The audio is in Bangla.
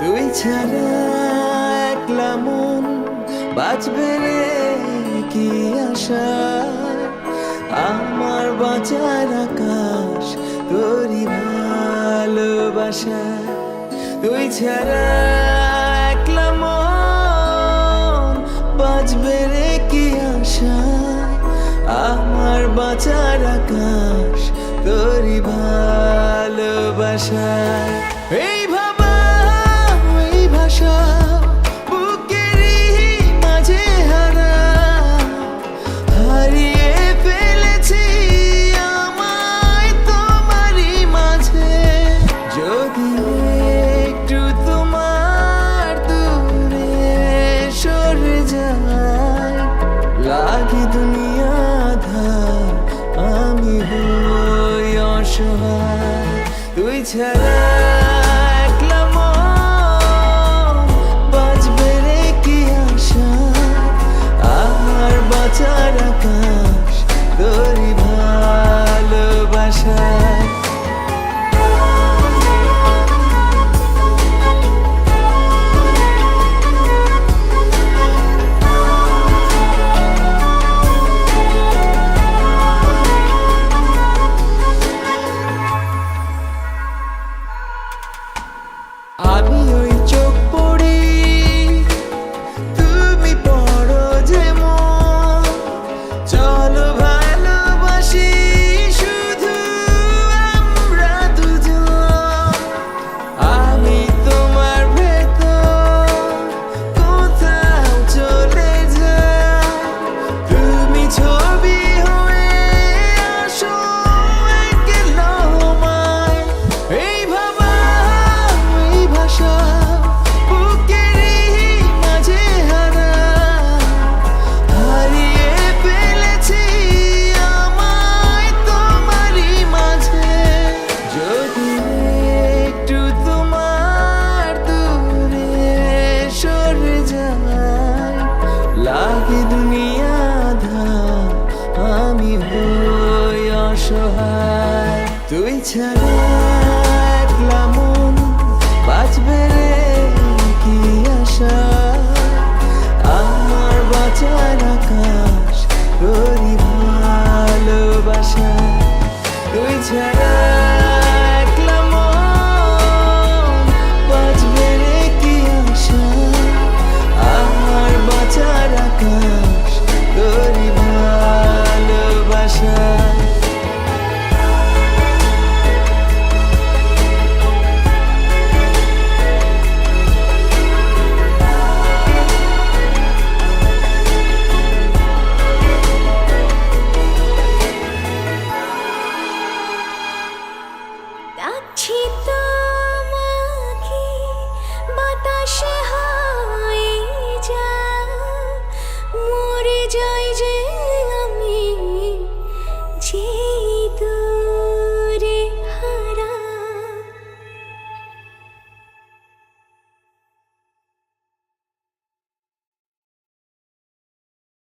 তুই ছাড়া মন বাঁচবে রে কি আশা? আমার বাঁচার আকাশ তোরই ভালোবাসা। তুই ছাড়া একলা মন বাঁচবে রে কি আশা? আমার বাঁচার আকাশ তোরই ভালোবাসা। সহায় তুই ছাড়া অসহায় তুই ছাড়া